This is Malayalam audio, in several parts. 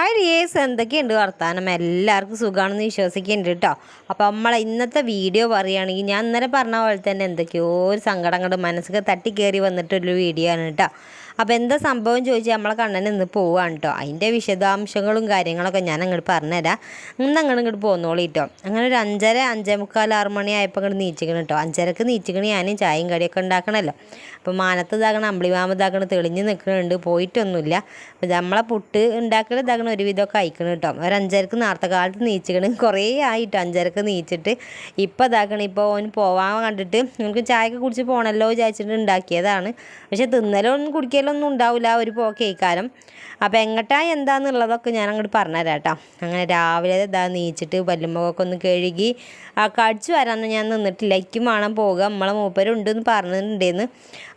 ഹായ് റിയേഴ്സ് എന്തൊക്കെയുണ്ട് വർത്താനം? എല്ലാവർക്കും സുഖമാണെന്ന് വിശ്വസിക്കുന്നുണ്ട് കേട്ടോ. അപ്പോൾ നമ്മൾ ഇന്നത്തെ വീഡിയോ പറയുകയാണെങ്കിൽ ഞാൻ ഇന്നലെ പറഞ്ഞ പോലെ തന്നെ എന്തൊക്കെയോ ഒരു സങ്കടം മനസ്സൊക്കെ തട്ടി കയറി വന്നിട്ടൊരു വീഡിയോ ആണ് കേട്ടോ. അപ്പോൾ എന്താ സംഭവം ചോദിച്ചാൽ നമ്മളെ കണ്ണൻ ഇന്ന് പോവാണ് കേട്ടോ അതിന്റെ വിശദാംശങ്ങളും കാര്യങ്ങളൊക്കെ ഞാൻ അങ്ങോട്ട് പറഞ്ഞുതരാം ഇന്ന് അങ്ങോട്ട് ഇങ്ങോട്ട് പോന്നോളി കേട്ടോ അങ്ങനെ ഒരു അഞ്ചര അഞ്ചേ മുക്കാൽ ആറ് മണി ആയപ്പോൾ അങ്ങോട്ട് നീച്ചിക്കണം കേട്ടോ അഞ്ചരക്ക് നീച്ചിക്കണ ഞാനും ചായയും കടിയൊക്കെ ഉണ്ടാക്കണമല്ലോ അപ്പോൾ മാനത്ത് ഇതാകണം അമ്പിളിമാമ ഇതാകണം തെളിഞ്ഞ് നിൽക്കുന്നുണ്ട് പോയിട്ടൊന്നുമില്ല അപ്പോൾ നമ്മളെ പുട്ട് ഉണ്ടാക്കൽ ഇതാകണം ഒരുവിധമൊക്കെ അയക്കണം കേട്ടോ ഒരു അഞ്ചരക്ക് നേരത്തെ കാലത്ത് നീച്ചിക്കണം കുറേ ആയിട്ടോ അഞ്ചരക്ക് നീച്ചിട്ട് ഇപ്പോൾ ഇതാക്കണം ഇപ്പോൾ ഓൻ പോവാൻ കണ്ടിട്ട് നമുക്ക് ചായയൊക്കെ കുടിച്ച് പോകണമല്ലോ വിചാരിച്ചിട്ട് ഉണ്ടാക്കിയതാണ് പക്ഷേ തിന്നലോ ഒന്നും തിന്നലൊന്നും കുടിക്കലൊന്നും ഉണ്ടാവില്ല ഒരു പോ കേൾക്കാരം അപ്പോൾ എങ്ങട്ടാ എന്താന്നുള്ളതൊക്കെ ഞാൻ അങ്ങോട്ട് പറഞ്ഞുതരാം കേട്ടോ അങ്ങനെ രാവിലെ ഇതാ നീച്ചിട്ട് പല്ലുമുഖമൊക്കെ ഒന്ന് കഴുകി ആ കടിച്ചു വരാമെന്ന് ഞാൻ നിന്നിട്ടില്ല. ഇക്കും വേണം പോകുക നമ്മളെ മൂപ്പരുണ്ടെന്ന് പറഞ്ഞിട്ടുണ്ടെന്ന്.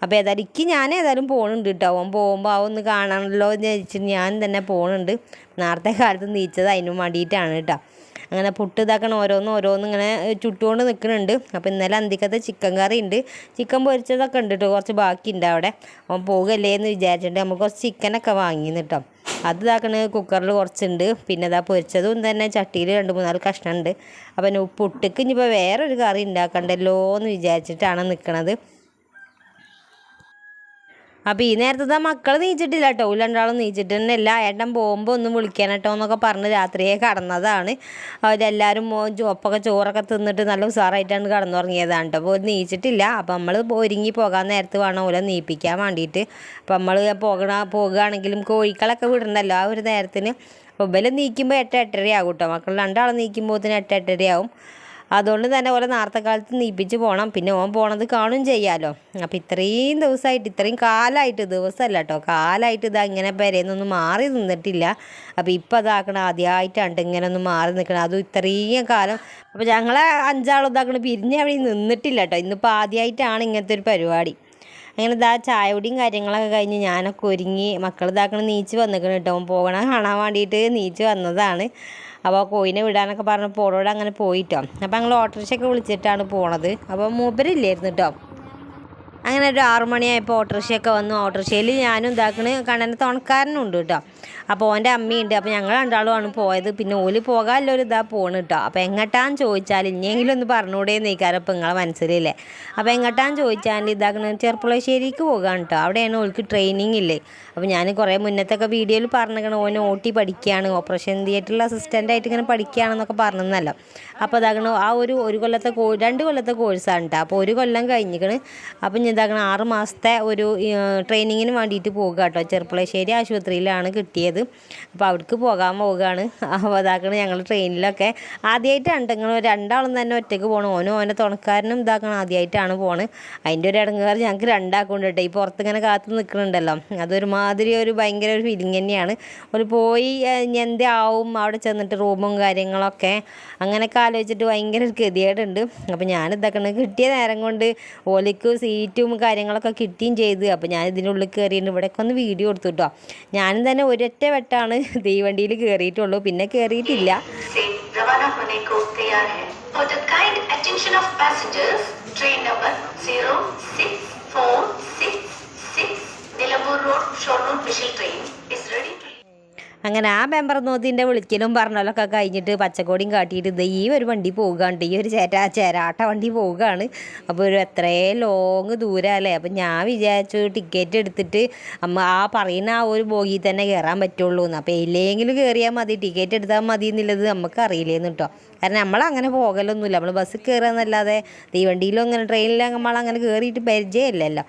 അപ്പോൾ ഏതായാലും ഇക്ക് ഞാൻ ഏതായാലും പോകണുണ്ട് കേട്ടോ അവൻ പോകുമ്പോൾ അവൻ ഒന്ന് കാണണമല്ലോ എന്ന് വിചാരിച്ചിട്ട് ഞാൻ തന്നെ പോകുന്നുണ്ട് നേരത്തെ കാലത്ത് നീച്ചത് അതിന് വേണ്ടിയിട്ടാണ് കേട്ടോ അങ്ങനെ പുട്ട് ഇതാക്കണം ഓരോന്ന് ഓരോന്ന് ഇങ്ങനെ ചുട്ടുകൊണ്ട് നിൽക്കുന്നുണ്ട്. അപ്പോൾ ഇന്നലെ അന്തിക്കത്തെ ചിക്കൻ കറി ഉണ്ട്. ചിക്കൻ പൊരിച്ചതൊക്കെ ഉണ്ട് കേട്ടോ കുറച്ച് ബാക്കിയുണ്ട് അവിടെ. അവൻ പോകല്ലേ എന്ന് വിചാരിച്ചിട്ട് നമുക്ക് കുറച്ച് ചിക്കനൊക്കെ വാങ്ങിയെന്ന് കേട്ടോ അത് ഇതാക്കണ കുക്കറിൽ കുറച്ചുണ്ട്. പിന്നെ ഇതാ പൊരിച്ചതും തന്നെ ചട്ടിയിൽ രണ്ട് മൂന്നാൽ കഷ്ണമുണ്ട് അപ്പം പുട്ടിക്ക് ഇനിയിപ്പോൾ വേറൊരു കറി ഉണ്ടാക്കണ്ടല്ലോ എന്ന് വിചാരിച്ചിട്ടാണ് നിൽക്കണത് അപ്പോൾ ഈ നേരത്തെ മക്കൾ നീച്ചിട്ടില്ല കേട്ടോ രണ്ടാളും നീച്ചിട്ട് തന്നെ ഇല്ല ഏട്ടൻ പോകുമ്പോൾ ഒന്ന് വിളിക്കാൻ കേട്ടോ എന്നൊക്കെ പറഞ്ഞ് രാത്രിയെ കടന്നതാണ്. അവരെല്ലാവരും ചുവപ്പൊക്കെ ചോറൊക്കെ തിന്നിട്ട് നല്ല ഉഷാറായിട്ടാണ് കടന്നുറങ്ങിയതാണ് കേട്ടോ അപ്പോൾ നീച്ചിട്ടില്ല. അപ്പോൾ നമ്മൾ ഒരുങ്ങി പോകാൻ നേരത്ത് വേണം ഓരോ നീപ്പിക്കാൻ വേണ്ടിയിട്ട്. അപ്പോൾ നമ്മൾ പോകണ പോകുകയാണെങ്കിലും കോഴിക്കളൊക്കെ വിടണ്ടല്ലോ. ആ ഒരു നേരത്തിന് അപ്പോൾ നീക്കുമ്പോൾ എട്ട് എട്ടരയാകും കേട്ടോ മക്കൾ രണ്ടാളെ നീക്കുമ്പോൾ എട്ട് എട്ടരയാവും. അതുകൊണ്ട് തന്നെ ഓരോ നേരത്തെ കാലത്ത് നീപ്പിച്ച് പോകണം പിന്നെ ഓൻ പോണത് കാണും ചെയ്യാലോ. അപ്പം ഇത്രയും ദിവസമായിട്ട് ഇത്രയും കാലമായിട്ട് ദിവസമല്ല കേട്ടോ കാലമായിട്ട് ഇതാ ഇങ്ങനെ പെരേന്നൊന്നും മാറി നിന്നിട്ടില്ല. അപ്പോൾ ഇപ്പം അതാക്കണം ആദ്യമായിട്ടാണ് ഇങ്ങനെ ഒന്ന് മാറി നിൽക്കണം അതും ഇത്രയും കാലം. അപ്പോൾ ഞങ്ങളെ അഞ്ചാളും ഇതാക്കണം പിരിഞ്ഞ് അവിടെ നിന്നിട്ടില്ല കേട്ടോ ഇന്നിപ്പോൾ ആദ്യമായിട്ടാണ് ഇങ്ങനത്തെ ഒരു പരിപാടി. അങ്ങനെ ഇതാ ചായപൊടിയും കാര്യങ്ങളൊക്കെ കഴിഞ്ഞ് ഞാനൊക്കെ ഒരുങ്ങി മക്കൾ ഇതാക്കണം നീച്ച് വന്നിക്കണം കേട്ടോ പോകണം കാണാൻ വേണ്ടിയിട്ട് നീച്ച് വന്നതാണ്. അപ്പോൾ കോയിനെ വിടാനൊക്കെ പറഞ്ഞപ്പോൾ ഓളോട് അങ്ങനെ പോയിട്ടോ. അപ്പോൾ ഞങ്ങൾ ഓട്ടോറിക്ഷയൊക്കെ വിളിച്ചിട്ടാണ് പോണത്. അപ്പോൾ മൂപ്പരില്ലായിരുന്നു കേട്ടോ അങ്ങനെ ഒരു ആറു മണിയായപ്പോൾ ഓട്ടോറിക്ഷയൊക്കെ വന്നു. ഓട്ടോറിക്ഷയിൽ ഞാനും ഇതാക്കണ് കണ്ണന്റെ തുണക്കാരനും ഉണ്ട് കേട്ടോ അപ്പോൾ ഓന്റെ അമ്മയുണ്ട്. അപ്പോൾ ഞങ്ങൾ രണ്ടാളുമാണ് പോയത്. പിന്നെ ഓൽ പോകാമല്ലോ ഒരു ഇതാ പോണ് കേട്ടോ അപ്പോൾ എങ്ങട്ടാന്ന് ചോദിച്ചാൽ ഇനിയെങ്കിലും ഒന്ന് പറഞ്ഞുകൂടെ നീക്കാരം ഇപ്പം നിങ്ങളെ മനസ്സിലില്ലേ. അപ്പോൾ എങ്ങട്ടാന്ന് ചോദിച്ചാൽ ഇതാക്കണ ചെറുപ്പുളശ്ശേരിക്ക് പോകാൻ കേട്ടോ അവിടെയാണ് ഓൾക്ക് ട്രെയിനിങ് ഇല്ലേ. അപ്പോൾ ഞാൻ കുറേ മുന്നത്തൊക്കെ വീഡിയോയിൽ പറഞ്ഞിരിക്കണം ഓന് ഓട്ടി പഠിക്കുകയാണ് ഓപ്പറേഷൻ തിയേറ്ററിൽ അസിസ്റ്റന്റായിട്ട് ഇങ്ങനെ പഠിക്കുകയാണെന്നൊക്കെ പറഞ്ഞെന്നല്ലോ. അപ്പോൾ ഇതാകണ ആ ഒരു ഒരു കൊല്ലത്തെ കോ രണ്ട് കൊല്ലത്തെ കോഴ്സാണ് കേട്ടോ അപ്പോൾ ഒരു കൊല്ലം കഴിഞ്ഞിക്കണ്. അപ്പം ഞാൻ ആറ് മാസത്തെ ഒരു ട്രെയിനിങ്ങിന് വേണ്ടിയിട്ട് പോകുക കേട്ടോ ചെറുപ്പളശ്ശേരി ആശുപത്രിയിലാണ് കിട്ടിയത് അപ്പോൾ അവിടേക്ക് പോകാൻ പോവുകയാണ്. അപ്പോൾ അതാക്കണം ഞങ്ങൾ ട്രെയിനിലൊക്കെ ആദ്യമായിട്ടാണ് നിങ്ങൾ രണ്ടാളും തന്നെ ഒറ്റയ്ക്ക് പോകണം ഓനും ഓനെ തുണക്കാരനും ഇതാക്കണം ആദ്യമായിട്ടാണ് പോണ്. അതിന്റെ ഒരു ഇടങ്ങുകാർ ഞങ്ങൾക്ക് രണ്ടാക്കുണ്ട് കേട്ടോ ഈ പുറത്തിങ്ങനെ കാത്ത് നിൽക്കുന്നുണ്ടല്ലോ അതൊരുമാതിരി ഒരു ഭയങ്കര ഒരു ഫീലിംഗ് തന്നെയാണ്. ഒരു പോയി എന്താവും അവിടെ ചെന്നിട്ട് റൂമും കാര്യങ്ങളൊക്കെ അങ്ങനെയൊക്കെ ആലോചിച്ചിട്ട് ഭയങ്കര ഒരു ഗതികേടുണ്ട്. അപ്പോൾ ഞാനിതാക്കണ കിട്ടിയ നേരം കൊണ്ട് ഓലിക്ക് സീറ്റും കാര്യങ്ങളൊക്കെ കിട്ടുകയും ചെയ്ത്. അപ്പോൾ ഞാൻ ഇതിനുള്ളിൽ കയറിയിട്ട് ഇവിടെയൊക്കെ ഒന്ന് വീഡിയോ എടുത്തു കേട്ടോ ഞാനും തന്നെ ഒരൊറ്റ വെട്ടാണ് തീവണ്ടിയിൽ കയറിയിട്ടുള്ളൂ പിന്നെ കയറിയിട്ടില്ല Nilambur road Shoranur special train അങ്ങനെ ആ മെമ്പർ നോത്തിന്റെ വിളിക്കലും പറഞ്ഞാലൊക്കെ കഴിഞ്ഞിട്ട് പച്ചക്കോടിയും കാട്ടിയിട്ട് ഇത് ഈ ഒരു വണ്ടി പോവുകയാണ് ഈ ഒരു ചേരാ ചേരാട്ട വണ്ടി പോവുകയാണ്. അപ്പോൾ ഒരു എത്രയേ ലോങ് ദൂരമല്ലേ അപ്പം ഞാൻ വിചാരിച്ചു ടിക്കറ്റ് എടുത്തിട്ട് അമ്മ ആ പറയുന്ന ആ ഒരു ബോഗിയിൽ തന്നെ കയറാൻ പറ്റുള്ളൂ എന്ന് അപ്പോൾ ഇല്ലെങ്കിലും കയറിയാൽ മതി. ടിക്കറ്റ് എടുത്താൽ മതി എന്നുള്ളത് നമുക്ക് അറിയില്ലേന്ന് കേട്ടോ കാരണം നമ്മൾ അങ്ങനെ പോകലൊന്നുമില്ല. നമ്മൾ ബസ്സിൽ കയറുക എന്നല്ലാതെ തീവണ്ടിയിലും അങ്ങനെ ട്രെയിനിലും നമ്മളങ്ങനെ കയറിയിട്ട് പരിചയമില്ലല്ലോ.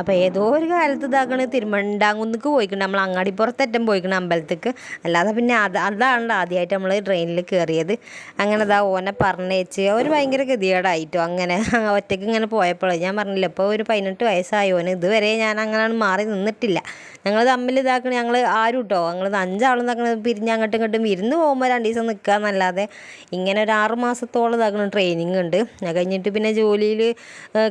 അപ്പോൾ ഏതോ ഒരു കാലത്ത് ഇതാക്കണ തിരുമണ്ടാങ്കുന്നിക്ക് പോയിക്കണം. നമ്മൾ അങ്ങാടിപ്പുറത്തറ്റം പോയിക്കണം അമ്പലത്തേക്ക്. അല്ലാതെ പിന്നെ അത് അതാണല്ലോ ആദ്യമായിട്ട് നമ്മൾ ട്രെയിനിൽ കയറിയത് അങ്ങനെ അതാ ഓനെ പറഞ്ഞേച്ച് ഒരു ഭയങ്കര ഗതികേടായിട്ടോ അങ്ങനെ ഒറ്റയ്ക്ക് ഇങ്ങനെ പോയപ്പോഴേ ഞാൻ പറഞ്ഞില്ല ഇപ്പോൾ ഒരു പതിനെട്ട് വയസ്സായി ഓന്. ഇതുവരെ ഞാൻ അങ്ങനെ മാറി നിന്നിട്ടില്ല. ഞങ്ങൾ തമ്മിൽ ഇതാക്കണ ഞങ്ങൾ ആരും കേട്ടോ ഞങ്ങൾ അഞ്ചാളും ഇതാക്കണത് പിരിഞ്ഞ് അങ്ങോട്ടും ഇങ്ങോട്ടും വിരുന്ന് പോകുമ്പോൾ രണ്ട് ദിവസം നിൽക്കുക എന്നല്ലാതെ ഇങ്ങനെ ഒരു ആറ് മാസത്തോളം ഇതാക്കണം ട്രെയിനിങ് ഉണ്ട്. അത് കഴിഞ്ഞിട്ട് പിന്നെ ജോലിയിൽ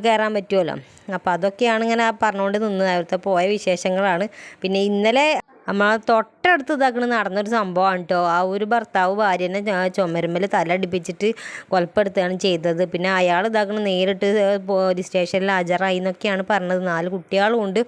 കയറാൻ പറ്റുമല്ലോ അപ്പോൾ അതൊക്കെയാണ് ഇങ്ങനെ പറഞ്ഞുകൊണ്ട് നിന്ന് അവിടുത്തെ പോയ വിശേഷങ്ങളാണ്. പിന്നെ ഇന്നലെ നമ്മളെ തൊട്ടടുത്ത് ഇതാക്കണ നടന്നൊരു സംഭവമാണ് കേട്ടോ ആ ഒരു ഭർത്താവ് ഭാര്യനെ ചുമരുമ്മൽ തല അടിപ്പിച്ചിട്ട് കൊലപ്പെടുത്തുകയാണ് ചെയ്തത്. പിന്നെ അയാൾ ഇതാക്കണ നേരിട്ട് പോലീസ് സ്റ്റേഷനിൽ ഹാജരായി എന്നൊക്കെയാണ് പറഞ്ഞത്. നാല് കുട്ടികളും ഉണ്ട്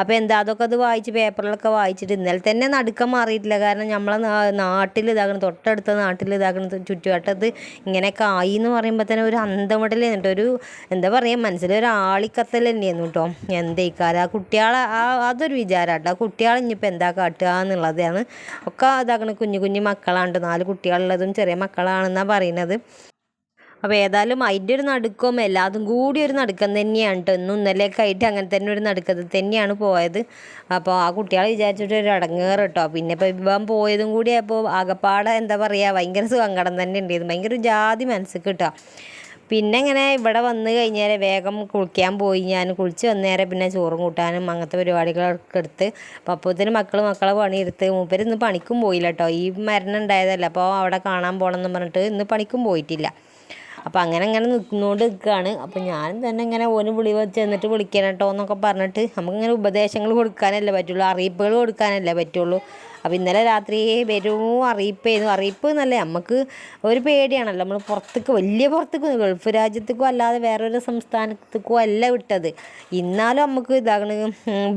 അപ്പോൾ എന്താ അതൊക്കെ അത് വായിച്ച് പേപ്പറിലൊക്കെ വായിച്ചിട്ട് ഇന്നലെ തന്നെ നടുക്കം മാറിയിട്ടില്ല. കാരണം നമ്മളെ നാട്ടിൽ ഇതാക്കണ തൊട്ടടുത്ത നാട്ടിൽ ഇതാക്കണ ചുറ്റുവട്ടത്ത് ഇങ്ങനെയൊക്കെ ആയി എന്ന് പറയുമ്പോൾ തന്നെ ഒരു അന്തമിടൽ എന്നിട്ട് ഒരു എന്താ പറയുക മനസ്സിലൊരു ആളിക്കത്തൽ തന്നെയായിരുന്നു കേട്ടോ എന്തേക്കാരം ആ കുട്ടികളെ ആ അതൊരു വിചാരം കേട്ടോ കുട്ടികളെ ഇനിയിപ്പോൾ എന്താ കാട്ടുക എന്നുള്ളതാണ്. ഒക്കെ ഇതാക്കണ കുഞ്ഞു കുഞ്ഞു മക്കളാണ്ട് നാല് കുട്ടികളുള്ളതും ചെറിയ മക്കളാണെന്നാണ് പറയുന്നത്. അപ്പോൾ ഏതായാലും അതിന്റെ ഒരു നടുക്കം എല്ലാതും കൂടി ഒരു നടുക്കം തന്നെയാണ് കേട്ടോ ഇന്നും ഇന്നലെയൊക്കെ ആയിട്ട് അങ്ങനെ തന്നെ ഒരു നടുക്കത്തിൽ തന്നെയാണ് പോയത്. അപ്പോൾ ആ കുട്ടികളെ വിചാരിച്ചിട്ട് ഒരു അടങ്ങേറ് കേട്ടോ പിന്നെ ഇപ്പോൾ ഇവൻ പോയതും കൂടി അപ്പോൾ ആകപ്പാടെ എന്താ പറയുക ഭയങ്കര സങ്കടം തന്നെ ഉണ്ടായിരുന്നു ഭയങ്കര ജാതി മനസ്സിൽ കിട്ടുക പിന്നെ ഇങ്ങനെ ഇവിടെ വന്ന് കഴിഞ്ഞാൽ വേഗം കുളിക്കാൻ പോയി. ഞാൻ കുളിച്ച് വന്ന വന്നേരം പിന്നെ ചോറും കൂട്ടാനും അങ്ങനത്തെ പരിപാടികളൊക്കെ എടുത്ത് പപ്പത്തിന് മക്കൾ മക്കളെ പണിയെടുത്ത് മൂപ്പര് ഇന്ന് പണിക്കും പോയില്ല കേട്ടോ ഈ മരണം ഉണ്ടായതല്ല. അപ്പോൾ അവിടെ കാണാൻ പോകണം എന്ന് പറഞ്ഞിട്ട് ഇന്ന് പണിക്കും പോയിട്ടില്ല. അപ്പം അങ്ങനെ അങ്ങനെ നിൽക്കുന്നോണ്ട് നിൽക്കുകയാണ്. അപ്പം ഞാൻ തന്നെ ഇങ്ങനെ ഓന് വിളി വെച്ച് എന്നിട്ട് വിളിക്കണം കേട്ടോ എന്നൊക്കെ പറഞ്ഞിട്ട് നമുക്കിങ്ങനെ ഉപദേശങ്ങൾ കൊടുക്കാനല്ലേ പറ്റുള്ളൂ. അറിയിപ്പുകൾ കൊടുക്കാനല്ലേ പറ്റുള്ളൂ. അപ്പോൾ ഇന്നലെ രാത്രി വരും അറിയിപ്പായിരുന്നു അറിയിപ്പ് എന്നല്ലേ നമുക്ക് ഒരു പേടിയാണല്ലോ. നമ്മൾ പുറത്തേക്ക് വലിയ പുറത്തേക്ക് ഗൾഫ് രാജ്യത്തേക്കോ അല്ലാതെ വേറൊരു സംസ്ഥാനത്തേക്കോ അല്ല വിട്ടത്. ഇന്നാലും നമുക്ക് ഇതാകണ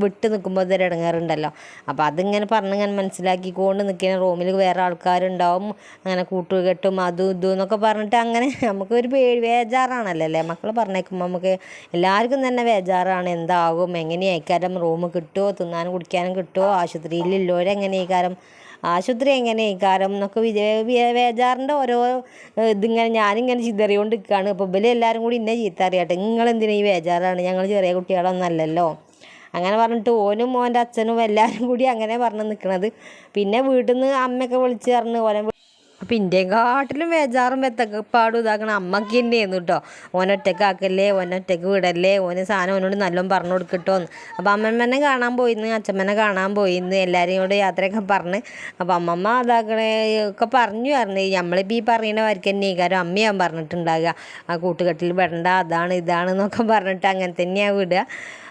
വിട്ട് നിൽക്കുമ്പോൾ ഇതൊരു ഇടങ്ങാറുണ്ടല്ലോ അപ്പോൾ അതിങ്ങനെ പറഞ്ഞിങ്ങനെ മനസ്സിലാക്കിക്കൊണ്ട് നിൽക്കുന്ന റൂമിൽ വേറെ ആൾക്കാരുണ്ടാവും അങ്ങനെ കൂട്ടുകെട്ടും അതും ഇതും എന്നൊക്കെ പറഞ്ഞിട്ട് അങ്ങനെ നമുക്കൊരു പേടി വേജാറാണല്ലോ അല്ലേ? മക്കൾ പറഞ്ഞേക്കുമ്പോൾ നമുക്ക് എല്ലാവർക്കും തന്നെ വേജാറാണ് എന്താകും എങ്ങനെയായിക്കാരം റൂം കിട്ടുമോ തിന്നാനും കുടിക്കാനും കിട്ടുമോ ആശുപത്രിയിലുള്ളവരെ എങ്ങനെയായിക്കാരം ആശുപത്രി എങ്ങനെ? എങ്ങനെയായിക്കാരം എന്നൊക്കെ വിജയ വേജാറിന്റെ ഓരോ ഇതിങ്ങനെ ഞാനിങ്ങനെ ചിതറിയോണ്ട് നിൽക്കുകയാണ് അപ്പോൾ ഇവലെ എല്ലാവരും കൂടി ഇന്നെ ചീത്ത അറിയാട്ടെ. നിങ്ങളെന്തിനാ ഈ വേജാറാണ്? ഞങ്ങൾ ചെറിയ കുട്ടികളൊന്നല്ലല്ലോ. അങ്ങനെ പറഞ്ഞിട്ട് ഓനും മോന്റെ അച്ഛനും എല്ലാവരും കൂടി അങ്ങനെ പറഞ്ഞ് നിൽക്കണത്. പിന്നെ വീട്ടിൽ നിന്ന് അമ്മയൊക്കെ വിളിച്ച് പറഞ്ഞ് ഓനെ അപ്പം ഇന്ത്യയും കാട്ടിലും വേജാറും വെത്തക്കപ്പാടും ഇതാക്കണ അമ്മയ്ക്ക് തന്നെയായിരുന്നു കേട്ടോ ഓനൊറ്റക്ക് ആക്കല്ലേ ഓനൊറ്റക്ക് വിടല്ലേ ഓന് സാധനം ഓനോട് നല്ലോണം പറഞ്ഞു കൊടുക്കട്ടോ എന്ന് അപ്പം അമ്മമ്മനെ കാണാൻ പോയിന്ന് അച്ഛമ്മനെ കാണാൻ പോയിന്ന് എല്ലാവരെയും യാത്രയൊക്കെ പറഞ്ഞ്. അപ്പം അമ്മമ്മ അതാക്കണേ ഒക്കെ പറഞ്ഞു പറഞ്ഞു. നമ്മളിപ്പോൾ ഈ പറയുന്ന വരയ്ക്ക് തന്നെ കാരണം അമ്മയാൻ പറഞ്ഞിട്ടുണ്ടാകുക ആ കൂട്ടുകെട്ടിൽ വിടണ്ട അതാണ് ഇതാണ് എന്നൊക്കെ പറഞ്ഞിട്ട് അങ്ങനെ തന്നെയാണ് വിടുക.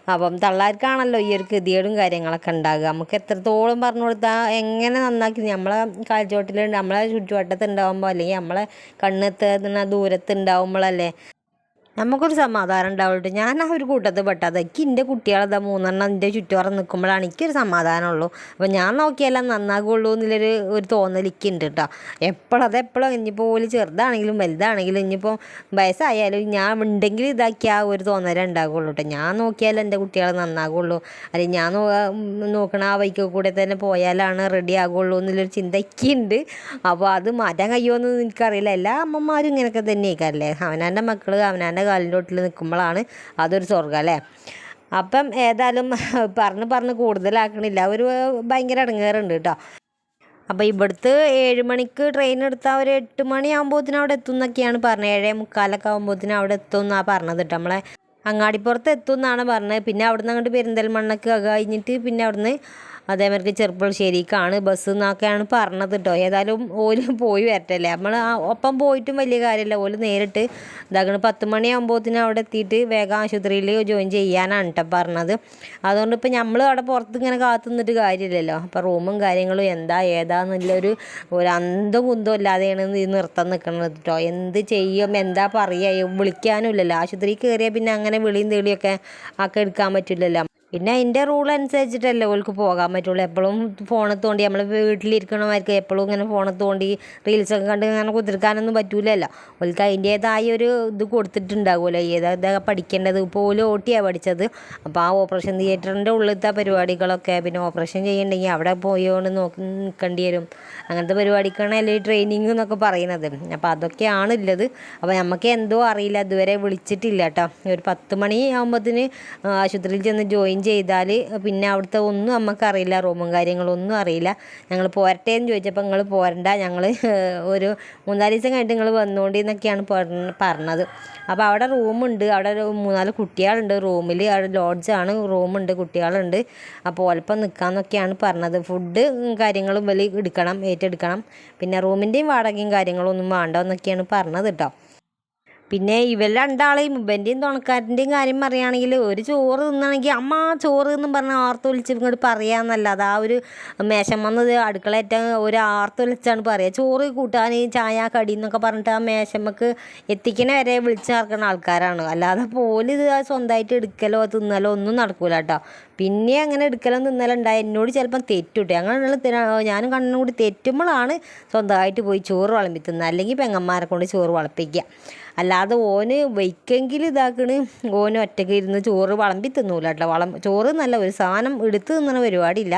അപ്പം തള്ളാർക്കാണല്ലോ ഈ ഒരു ഗതികേടും കാര്യങ്ങളൊക്കെ ഉണ്ടാകുക നമുക്ക് എത്രത്തോളം പറഞ്ഞു കൊടുത്താൽ എങ്ങനെ നന്നാക്കി നമ്മളെ കാൽച്ചുവട്ടിൽ നമ്മളെ ചുറ്റുവട്ടത്ത് ഉണ്ടാകുമ്പോൾ അല്ലെങ്കിൽ നമ്മളെ കണ്ണെത്തുന്ന ദൂരത്ത് ഉണ്ടാകുമ്പോഴല്ലേ നമുക്കൊരു സമാധാനം ഉണ്ടാവുള്ളൂ. ഞാൻ ആ ഒരു കൂട്ടത്തിൽ പെട്ടത്. എനിക്ക് എന്റെ കുട്ടികളതാ മൂന്നെണ്ണം എന്റെ ചുറ്റുപാറ നിൽക്കുമ്പോഴാണ് എനിക്കൊരു സമാധാനമുള്ളൂ. അപ്പോൾ ഞാൻ നോക്കിയാലും നന്നാകുള്ളൂ എന്നുള്ളൊരു ഒരു തോന്നലിക്ക് ഉണ്ട് കേട്ടോ. എപ്പോഴും അതെപ്പോഴും ഇനിയിപ്പോൾ ഓൽ ചെറുതാണെങ്കിലും വലുതാണെങ്കിലും ഇനിയിപ്പോൾ വയസ്സായാലും ഞാൻ ഉണ്ടെങ്കിൽ ഇതാക്കി ആ ഒരു തോന്നലേ ഉണ്ടാകുള്ളൂ കേട്ടോ. ഞാൻ നോക്കിയാലും എന്റെ കുട്ടികൾ നന്നാകുള്ളൂ. അല്ലെങ്കിൽ ഞാൻ നോക്കണ ആ വൈക്ക് കൂടെ തന്നെ പോയാലാണ് റെഡി ആകുള്ളൂ എന്നുള്ളൊരു ചിന്തയ്ക്കുണ്ട് അപ്പോൾ അത് മാറ്റാൻ കഴിയുമെന്ന് എനിക്കറിയില്ല. എല്ലാ അമ്മമാരും ഇങ്ങനെയൊക്കെ തന്നെയായിരിക്കല്ലേ അവനാന്റെ മക്കൾ അവനാന്റെ കാലിന്റെ ഒട്ടിൽ നിൽക്കുമ്പോഴാണ് അതൊരു സ്വർഗം അല്ലേ? അപ്പം ഏതായാലും പറഞ്ഞ് പറഞ്ഞ് കൂടുതലാക്കണില്ല. ഒരു ഭയങ്കര ഇടങ്ങേറുണ്ട് കേട്ടോ. അപ്പോൾ ഇവിടുത്തെ ഏഴ് മണിക്ക് ട്രെയിൻ എടുത്താൽ ഒരു എട്ട് മണിയാകുമ്പോഴത്തേനും അവിടെ എത്തും എന്നൊക്കെയാണ് പറഞ്ഞത്. ഏഴേ മുക്കാലൊക്കെ ആകുമ്പോഴത്തേനും അവിടെ എത്തും എന്നാണ് പറഞ്ഞത് കേട്ടോ. നമ്മളെ അങ്ങാടിപ്പുറത്ത് എത്തും എന്നാണ് പറഞ്ഞത്. പിന്നെ അവിടുന്ന് അങ്ങോട്ട് പെരിന്തൽമണ്ണക്ക് കഴിഞ്ഞിട്ട് പിന്നെ അവിടുന്ന് അതേമാതിരി ചെറുപ്പുളശ്ശേരിക്കാണ് ബസ് എന്നൊക്കെയാണ് പറഞ്ഞത് കേട്ടോ ഏതായാലും ഓൽ പോയി വരട്ടല്ലേ. നമ്മൾ ആ ഒപ്പം പോയിട്ടും വലിയ കാര്യമില്ല ഓൽ നേരിട്ട് ഇതാക്കണ പത്ത് മണിയാകുമ്പോഴത്തേനും അവിടെ എത്തിയിട്ട് വേഗം ആശുപത്രിയിൽ ജോയിൻ ചെയ്യാനാണ് കേട്ടോ പറഞ്ഞത്. അതുകൊണ്ട് ഇപ്പം നമ്മൾ അവിടെ പുറത്ത് ഇങ്ങനെ കാത്തു നിന്നിട്ട് കാര്യമില്ലല്ലോ അപ്പോൾ റൂമും കാര്യങ്ങളും എന്താ ഏതാന്നുള്ളൊരു ഒരു അന്തം കുന്തം ഇല്ലാതെയാണ് ഈ നിർത്തം നിൽക്കുന്നത് കേട്ടോ എന്ത് ചെയ്യും എന്താ പറയുക വിളിക്കാനും ഇല്ലല്ലോ ആശുപത്രിയിൽ കയറിയാൽ പിന്നെ അങ്ങനെ വിളിയും തേളിയൊക്കെ ആക്കി എടുക്കാൻ പറ്റില്ലല്ലോ. പിന്നെ അതിന്റെ റൂൾ അനുസരിച്ചിട്ടല്ലേ ഓൾക്ക് പോകാൻ പറ്റുള്ളൂ. എപ്പോഴും ഫോണിൽ തോണ്ടി നമ്മൾ വീട്ടിലിരിക്കണമാർക്ക് എപ്പോഴും ഇങ്ങനെ ഫോണിൽ തോണ്ടി റീൽസൊക്കെ കണ്ട് ഇങ്ങനെ കുതിർക്കാനൊന്നും പറ്റൂലല്ലോ. ഓൾക്ക് അതിന്റേതായ ഒരു ഇത് കൊടുത്തിട്ടുണ്ടാകുമല്ലോ ഏതാ പഠിക്കേണ്ടത്? ഇപ്പോൾ ഓൽ ഓട്ടിയാണ് പഠിച്ചത്. അപ്പോൾ ആ ഓപ്പറേഷൻ തിയേറ്ററിന്റെ ഉള്ളിലത്തെ പരിപാടികളൊക്കെ പിന്നെ ഓപ്പറേഷൻ ചെയ്യണമെങ്കിൽ അവിടെ പോയോണ്ട് നോക്കി നിൽക്കേണ്ടി വരും അങ്ങനത്തെ പരിപാടിക്കാണ് അല്ലെങ്കിൽ ട്രെയിനിങ് എന്നൊക്കെ പറയുന്നത്. അപ്പോൾ അതൊക്കെയാണ് ഉള്ളത് അപ്പോൾ നമുക്ക് എന്തോ അറിയില്ല. ഇതുവരെ വിളിച്ചിട്ടില്ല കേട്ടോ ഒരു പത്ത് മണി ആകുമ്പോഴത്തേന് ആശുപത്രിയിൽ ചെന്ന് ജോയിൻ ചെയ്താൽ പിന്നെ അവിടുത്തെ ഒന്നും നമുക്കറിയില്ല റൂമും കാര്യങ്ങളും ഒന്നും അറിയില്ല. ഞങ്ങൾ പോരട്ടെ എന്ന് ചോദിച്ചപ്പോൾ നിങ്ങൾ പോരണ്ട ഞങ്ങൾ ഒരു മൂന്നാൽ ദിവസം കഴിഞ്ഞിട്ട് നിങ്ങൾ വന്നുകൊണ്ട് എന്നൊക്കെയാണ് പറഞ്ഞത്. അപ്പോൾ അവിടെ റൂമുണ്ട് അവിടെ ഒരു മൂന്നാൽ കുട്ടികളുണ്ട് റൂമിൽ അവിടെ ലോഡ്ജാണ് റൂമുണ്ട് കുട്ടികളുണ്ട്. അപ്പോൾ ഒലപ്പം നിൽക്കാമെന്നൊക്കെയാണ് പറഞ്ഞത്. ഫുഡ് കാര്യങ്ങളും വലിയ എടുക്കണം ഏറ്റെടുക്കണം. പിന്നെ റൂമിന്റെയും വാടകയും കാര്യങ്ങളും ഒന്നും വേണ്ട എന്നൊക്കെയാണ് പറഞ്ഞത് കേട്ടോ പിന്നെ ഇവർ രണ്ടാളെയും ഇവന്റെയും തുണക്കാരന്റെയും കാര്യം പറയുകയാണെങ്കിൽ ഒരു ചോറ് തിന്നണമെങ്കിൽ അമ്മ ചോറ് എന്നും പറഞ്ഞ് ആർത്തൊലിച്ച് ഇങ്ങോട്ട് പറയാമെന്നല്ലാതെ ആ ഒരു മേശം വന്നത് അടുക്കളേറ്റ ഒരു ആർത്തൊലിച്ചാണ് പറയുക ചോറ് കൂട്ടാൻ ചായ കടി എന്നൊക്കെ പറഞ്ഞിട്ട് ആ മേശമ്മക്ക് എത്തിക്കണ വരെ വിളിച്ച് ചേർക്കുന്ന ആൾക്കാരാണ്. അല്ലാതെ പോലും ഇത് സ്വന്തമായിട്ട് എടുക്കലോ തിന്നലോ ഒന്നും നടക്കൂല കേട്ടോ. പിന്നെ അങ്ങനെ എടുക്കലും തിന്നലും ഉണ്ടായി എന്നോട് ചിലപ്പം തെറ്റുട്ടെ. അങ്ങനെ ഞാനും കണ്ണുകൂടി തെറ്റുമ്പോഴാണ് സ്വന്തമായിട്ട് പോയി ചോറ് വിളമ്പി തിന്നുക. അല്ലെങ്കിൽ പെങ്ങന്മാരെ കൊണ്ട് ചോറ് വിളപ്പിക്കുക. അല്ലാതെ ഓന് വയ്ക്കെങ്കിൽ ഇതാക്കണ്. ഓന് ഒറ്റയ്ക്ക് ഇരുന്ന് ചോറ് വിളമ്പി തിന്നൂല കേട്ടോ. വളം ചോറ് നല്ല ഒരു സാധനം എടുത്ത് തിന്നണ പരിപാടിയില്ല.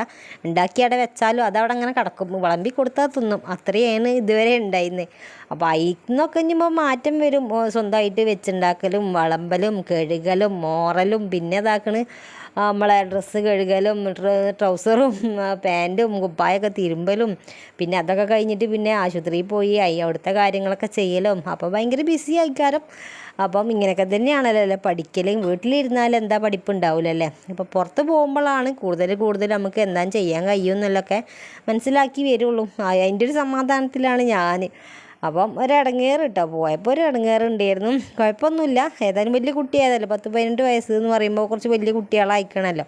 ഉണ്ടാക്കി അവിടെ വെച്ചാലും അതവിടെ അങ്ങനെ കിടക്കും. വിളമ്പി കൊടുത്താൽ തിന്നും. അത്രയാണ് ഇതുവരെ ഉണ്ടായിരുന്നത് അപ്പോൾ അതിന്നൊക്കെ ഇനിയിപ്പോൾ മാറ്റം വരും. സ്വന്തമായിട്ട് വെച്ചുണ്ടാക്കലും വളമ്പലും കഴുകലും മോറലും പിന്നെ ഇതാക്കണ്. നമ്മളെ ഡ്രസ്സ് കഴുകലും ട്രൗസറും പാന്റും കുപ്പായൊക്കെ തിരുമ്പലും പിന്നെ അതൊക്കെ കഴിഞ്ഞിട്ട് പിന്നെ ആശുപത്രിയിൽ പോയി അയ്യ അവിടുത്തെ കാര്യങ്ങളൊക്കെ ചെയ്യലും. അപ്പോൾ ഭയങ്കര ബിസി ആയിക്കാരം. അപ്പം ഇങ്ങനെയൊക്കെ തന്നെയാണല്ലോ അല്ലേ? പഠിക്കലും വീട്ടിലിരുന്നാൽ എന്താ പഠിപ്പ് ഉണ്ടാവില്ലല്ലേ അപ്പോൾ പുറത്ത് പോകുമ്പോഴാണ് കൂടുതൽ കൂടുതൽ നമുക്ക് എന്താ ചെയ്യാൻ കഴിയുമെന്നുള്ളതൊക്കെ മനസ്സിലാക്കി വരുള്ളൂ. അതിന്റെ ഒരു സമാധാനത്തിലാണ് ഞാൻ അപ്പം ഒരു ഇടങ്ങേറ് കേട്ടോ പോയപ്പോൾ ഒരു ഇടങ്ങേറ് ഉണ്ടായിരുന്നു കുഴപ്പമൊന്നുമില്ല. ഏതായാലും വലിയ കുട്ടിയായതല്ലോ. പത്ത് പതിനെട്ട് വയസ്സ് എന്ന് പറയുമ്പോൾ കുറച്ച് വലിയ കുട്ടികളായിക്കണല്ലോ.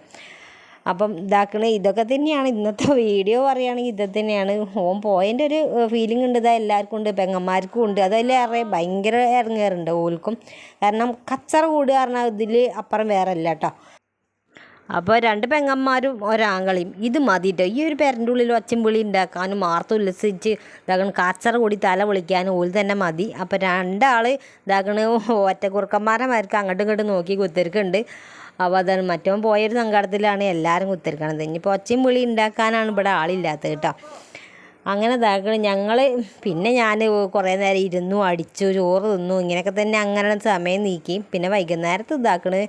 അപ്പം ഇതാക്കണ ഇതൊക്കെ തന്നെയാണ്. ഇന്നത്തെ വീഡിയോ പറയുകയാണെങ്കിൽ ഇതൊക്കെ തന്നെയാണ്. ഹോം പോയതിന്റെ ഒരു ഫീലിംഗ് ഉണ്ട്. ഇതാ എല്ലാവർക്കും ഉണ്ട്. പെങ്ങന്മാർക്കും ഉണ്ട്. അതല്ലേറെ ഭയങ്കര ഇറങ്ങേറുണ്ട് ഓൽക്കും. കാരണം കച്ചറ കൂടുക പറഞ്ഞാൽ ഇതിൽ അപ്പുറം വേറെ അല്ല കേട്ടോ. അപ്പോൾ രണ്ട് പെങ്ങന്മാരും ഒരാങ്കളിയും ഇത് മതിട്ടോ. ഈ ഒരു പേരന്റെ ഉള്ളിൽ ഒച്ചൻ വിളി ഉണ്ടാക്കാനും ആർത്തുല്ലസിച്ച് ഇതാകണം കാച്ചറ കൂടി തല വിളിക്കാനും ഓൽ തന്നെ മതി. അപ്പോൾ രണ്ടാൾ ഇതാക്കണ് ഒറ്റക്കുറുക്കന്മാരന്മാർക്ക് അങ്ങോട്ടും ഇങ്ങോട്ടും നോക്കി കുത്തിരിക്കുന്നുണ്ട്. അപ്പോൾ അതാണ് മറ്റവൻ പോയൊരു സങ്കടത്തിലാണ് എല്ലാവരും കുത്തിരിക്കണത്. ഇനിയിപ്പോൾ ഒച്ചയും വിളി ഉണ്ടാക്കാനാണ് ഇവിടെ ആളില്ലാത്തത് കേട്ടോ. അങ്ങനെ ഇതാക്കണ്. ഞങ്ങൾ പിന്നെ ഞാൻ കുറേ നേരം ഇരുന്നു അടിച്ചു ചോറ് തിന്നു ഇങ്ങനെയൊക്കെ തന്നെ അങ്ങനെ സമയം നീക്കി. പിന്നെ വൈകുന്നേരത്ത് ഇതാക്കണ്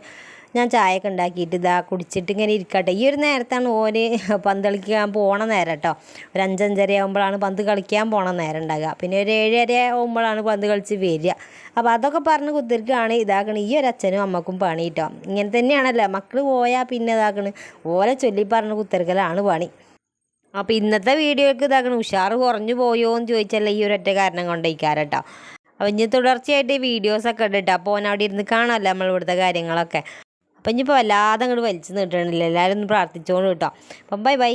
ഞാൻ ചായയൊക്കെ ഉണ്ടാക്കിയിട്ട് ഇതാ കുടിച്ചിട്ട് ഇങ്ങനെ ഇരിക്കട്ടെ. ഈ ഒരു നേരത്താണ് ഓന് പന്ത് കളിക്കാൻ പോണ നേരം കേട്ടോ ഒരു അഞ്ചഞ്ചര ആകുമ്പോഴാണ് പന്ത് കളിക്കാൻ പോണ നേരം ഉണ്ടാകുക പിന്നെ ഒരു ഏഴര ആകുമ്പോഴാണ് പന്ത് കളിച്ച് വരിക. അപ്പോൾ അതൊക്കെ പറഞ്ഞ് കുത്തിരിക്കുകയാണ് ഇതാക്കണ ഈ ഒരു അച്ഛനും അമ്മക്കും പണി കേട്ടോ ഇങ്ങനെ തന്നെയാണല്ലോ. മക്കൾ പോയാൽ പിന്നെ ഇതാക്കണ്. ഓലെ ചൊല്ലി പറഞ്ഞ് കുത്തിരിക്കലാണ് പണി. അപ്പോൾ ഇന്നത്തെ വീഡിയോയ്ക്ക് ഇതാക്കണം. ഉഷാർ കുറഞ്ഞു പോയോ എന്ന് ചോദിച്ചല്ല ഈ ഒരു ഒറ്റ കാരണം കൊണ്ടേക്കാരട്ടോ അപ്പോൾ ഇനി തുടർച്ചയായിട്ട് വീഡിയോസൊക്കെ ഉണ്ട് കേട്ടോ അപ്പോൾ ഓൻ അവിടെ ഇരുന്ന് കാണാമല്ലോ നമ്മൾ ഇവിടുത്തെ കാര്യങ്ങളൊക്കെ. അപ്പം ഇനിയിപ്പോൾ വല്ലാതെ അങ്ങോട്ട് വലിച്ചു നീട്ടണില്ല. എല്ലാവരും ഒന്ന് പ്രാർത്ഥിച്ചോളൂ കേട്ടോ. അപ്പം ബൈ ബൈ